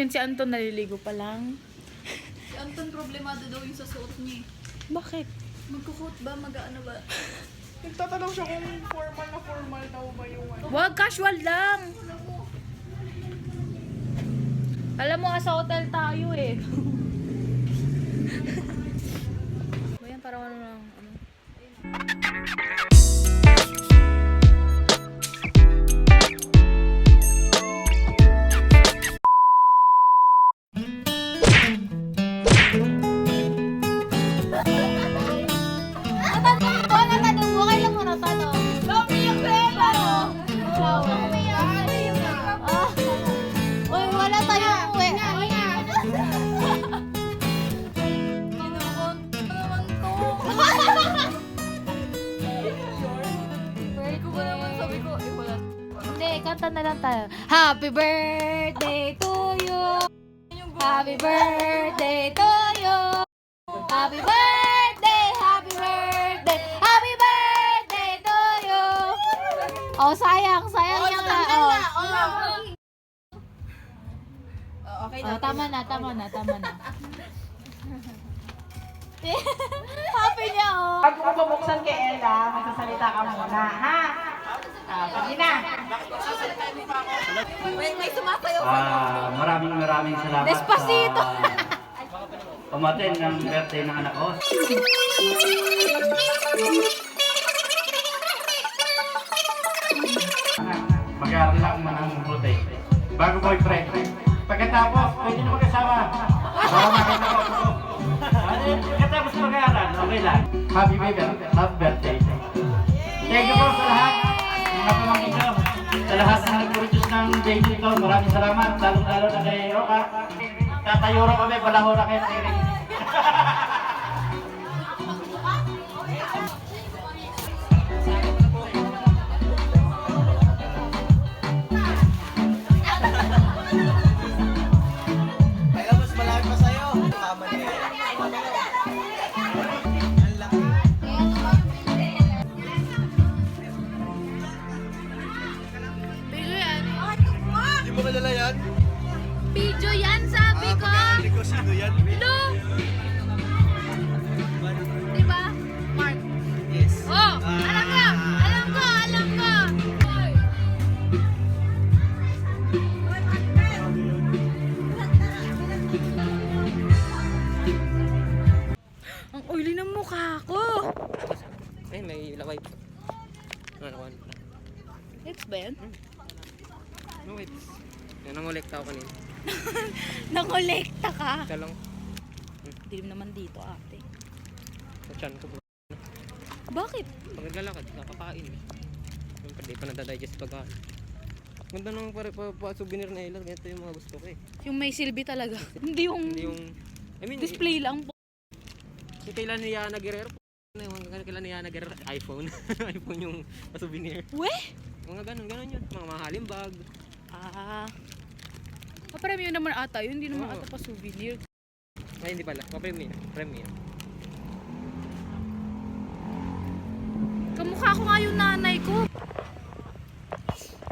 Ayun, si Anton naliligo pa lang. Si Anton problemado daw yung sa suot niya. eh. Bakit? Magkukot ba? Mag-ano ba? Nagtatanong siya kung formal na formal daw ba yung ano. Wag, casual lang. Alam mo, sa hotel tayo eh. Ayan, parang ano lang. Ano. Kanta na lang tayo. Happy birthday to you. Happy birthday to you. Happy birthday, happy birthday, happy birthday to you. Oh, sayang, sayang niya nga. Oh. okay Oh, tama na, tama na, tama na. Happy niya, oh. Ko bubuksan kay Ella, magsasalita ka muna, ha? Ah, sige na. May, may sumasayaw. Ah, maraming maraming salamat Despacito. sa umaten ng birthday ng anak ko. Mag-aaral lang man ang mabuti. Bago boyfriend. Pagkatapos, pwede na mag-asawa. Para makita ko Pagkatapos mag-aaral, okay lang. Happy baby, happy birthday. Baby ito, maraming salamat. Lalo-lalo na kay Roka. Tatayo rin kami, balaho na kayo tiring. Kaya Ay, may laway pa. Ano, ano? Lips ba yan? No, wait. Yan ang ulit ako kanina. Nangolekta ka. Ito lang. Dilim naman dito ate. Sa chan ko. Bakit? Pag naglalakad, nakakain. Siyempre, di pa nadadigest pagkain. Ganda nung pare pa, pa souvenir na ilan. Ganito yung mga gusto ko eh. Yung may silbi talaga. Hindi yung Hindi yung... I mean, display lang po. yung kailan ni Yana Guerrero. Ano yung kailan ni Yana Guerrero? iPhone. iPhone yung souvenir. Weh? Mga ganun, ganun yun. Mga mahaling bag. Ah. Papremyo naman ata yun. Hindi naman Oo. ata pa souvenir. Ay, hindi pala. Pa-premiere. Premiere. Kamukha ko nga yung nanay ko.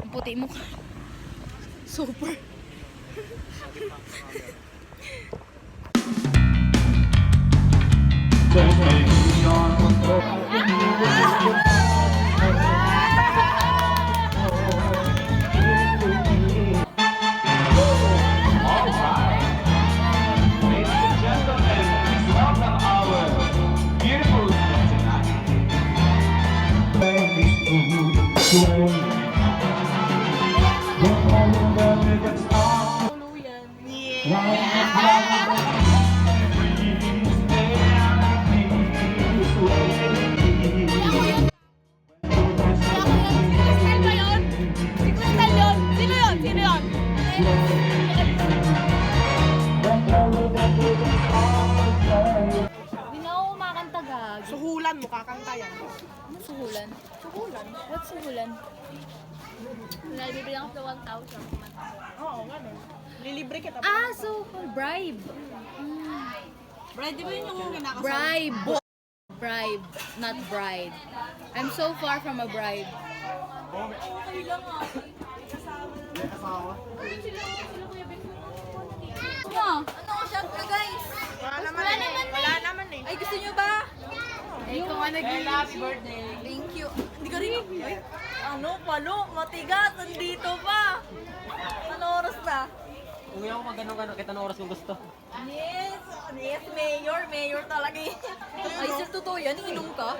Ang puti mo Super. Crystal ba Suhulan mo, kakanta yan. Suhulan? Suhulan? What suhulan? Nalibibili ako sa 1,000. Oo, ganun. Lilibre kita. Ah, so bribe. Brad, di ba yun yung kinakasama? Bribe. bribe, not bride. I'm so far from a bride. Ano? Ano ko siya? guys? Wala naman eh. Wala naman eh. Ay, gusto niyo ba? Ay, kung ano Ella, happy birthday. Thank you. Hindi ka rin. Ay, ano, palo, matigas, nandito pa. Ano oras na? Uwi ako pag gano'n-gano'n, kahit anong oras mo gusto. Yes, yes, mayor, mayor talaga eh. Ay, sir, totoo yan, inom ka?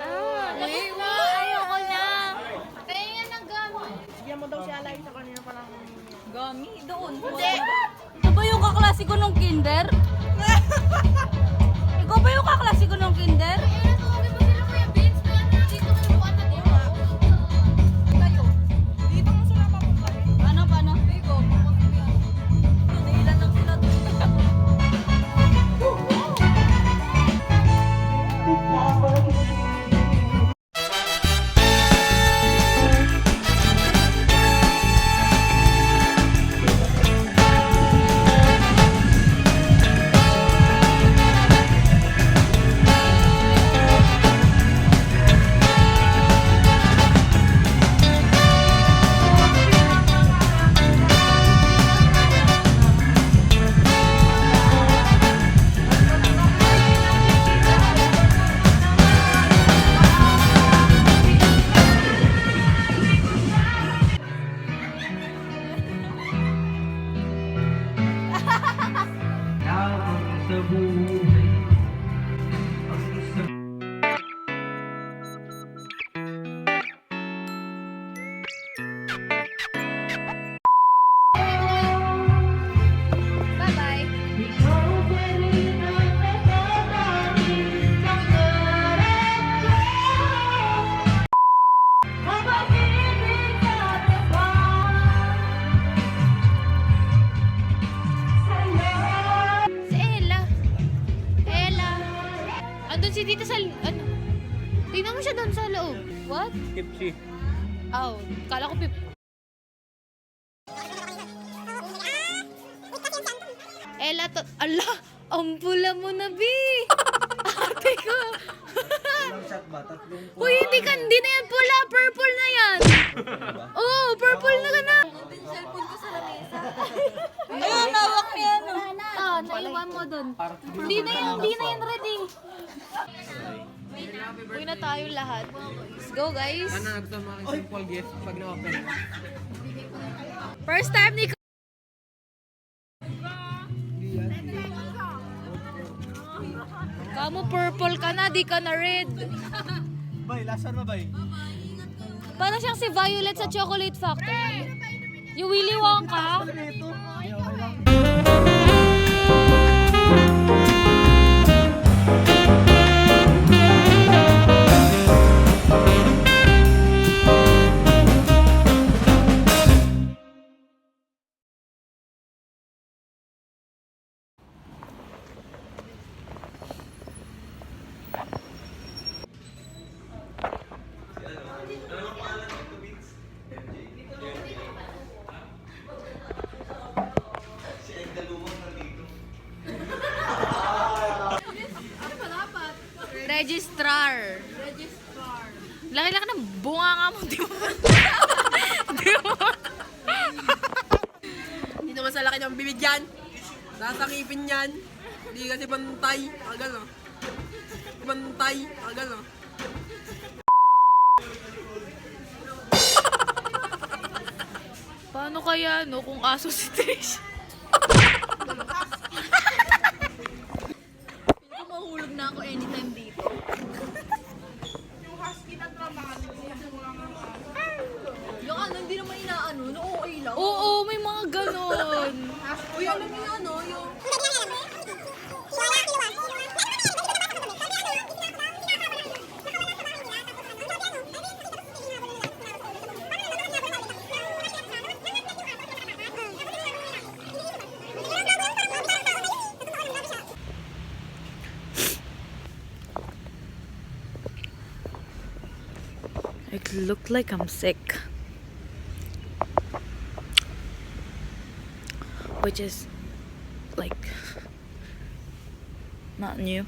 Ay, ayoko na. Kaya yan ang gamit. Bigyan mo daw si Alay sa kanina pa lang. Gami, doon. Hindi. Ito ba yung kaklase ko nung kinder? Ikaw ba yung kaklase ko nung kinder? Andun si Tita sa... Ano? Tingnan mo siya doon sa loob. What? Kipchi. Oh, kala ko pip. Ella to... Ala! Ang pula mo na, B! Ate ko! Uy, hindi ka, hindi na yan pula. Purple na yan. Oo, oh, purple na ka na. Cellphone ko sa lamesa. Ayun, nawak niya, no? Naiwan mo doon. Hindi na yan, hindi na yan ready. Uy na tayo lahat. Let's go, guys. Ano na gusto mo simple gift pag na-open? First time ni Kamu purple ka na, di ka na red. Bay, lasan mo bay? Parang siyang si Violet sa Chocolate Factory. Yung Willy Wonka. Naman sa laki ng bibig yan. Nasa ngipin yan. Hindi kasi pantay. Agal oh. Pantay. Agal oh. Paano kaya no kung aso si Trish? it looked like I'm sick. Which is like not new.